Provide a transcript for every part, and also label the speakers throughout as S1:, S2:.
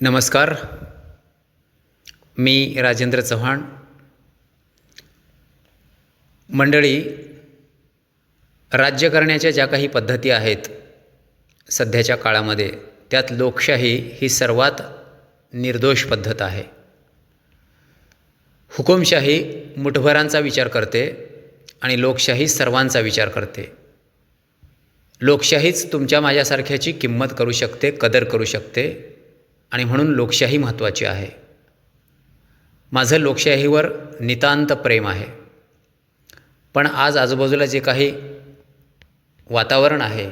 S1: नमस्कार. मी राजेंद्र चव्हाण. मंडळी राज्य करण्याच्या ज्या काही पद्धती आहेत सध्याच्या काळामध्ये त्यात लोकशाही ही सर्वात निर्दोष पद्धत आहे. हुकुमशाही मुठभरांचा विचार करते आणि लोकशाही सर्वांचा विचार करते. लोकशाहीच तुमच्या माझ्यासारख्याची किंमत करू शकते कदर करू शकते. आणि म्हणून लोकशाही महत्त्वाची आहे. माझं लोकशाहीवर नितांत प्रेम आहे. पण आज आजूबाजूला जे काही वातावरण आहे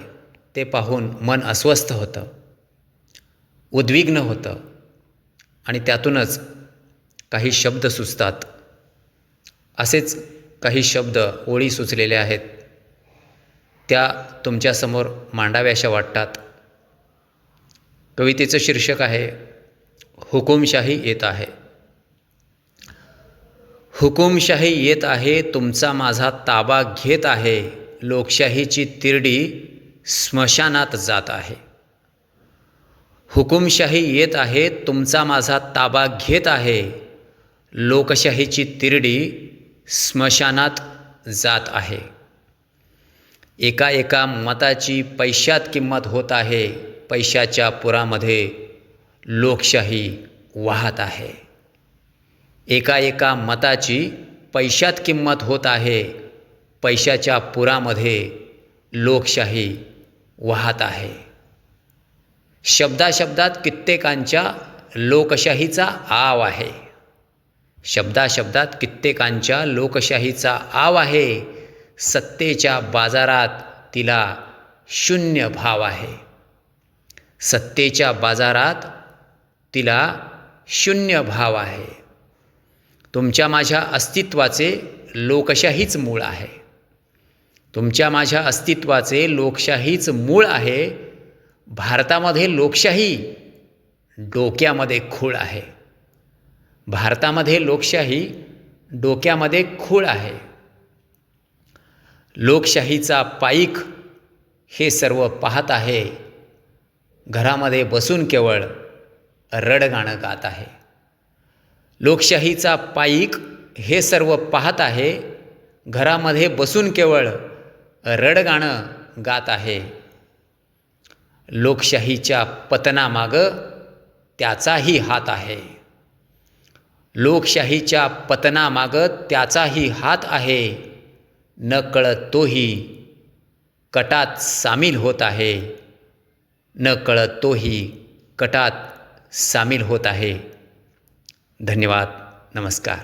S1: ते पाहून मन अस्वस्थ होतं. उद्विग्न होतं. आणि त्यातूनच काही शब्द सुचतात. असेच काही शब्द ओळी सुचलेल्या आहेत. त्या तुमच्यासमोर मांडाव्याशा वाटतात. कवितेचं शीर्षक आहे हुकुमशाही येत आहे. हुकुमशाही येत आहे तुमचा माझा ताबा घेत आहे लोकशाहीची तिरडी स्मशानात जात आहे. हुकुमशाही येत आहे तुमचा माझा ताबा घेत आहे लोकशाहीची तिरडी स्मशानात जात आहे. एका एका मताची पैशात किंमत होत आहे पैशाच्या पुरामध्ये लोकशाही वाहत आहे. एका एका मताची पैशात किंमत होत आहे. पैशाच्या पुरामध्ये लोकशाही वाहत आहे. शब्दाशब्दात कित्येकांच्या लोकशाहीचा आव आहे. शब्दाशब्दात कित्येकांच्या लोकशाहीचा आव आहे. सत्तेच्या बाजारात तिला शून्य भाव आहे. सत्तेच्या बाजारात तिला शून्य भाव आहे. तुमच्या माझ्या अस्तित्वाचे लोकशाहीच मूळ आहे. तुमच्या माझ्या अस्तित्वाचे लोकशाहीच मूळ आहे. भारतामध्ये लोकशाही डोक्यामध्ये खूळ आहे. भारतामध्ये लोकशाही डोक्यामध्ये खूळ आहे. लोकशाहीचा पाईक हे सर्व पाहत आहे. घरामध्ये बसून केवळ रडगाणं गात आहे. लोकशाहीचा पाईक हे सर्व पाहत आहे. घरामध्ये बसून केवळ रडगाणं गात आहे. लोकशाहीच्या पतनामागं त्याचाही हात आहे. लोकशाहीच्या पतनामागं त्याचाही हात आहे. न कळत तोही कटात सामील होत आहे. न कळत तोही कटात सामील होत आहे. धन्यवाद. नमस्कार.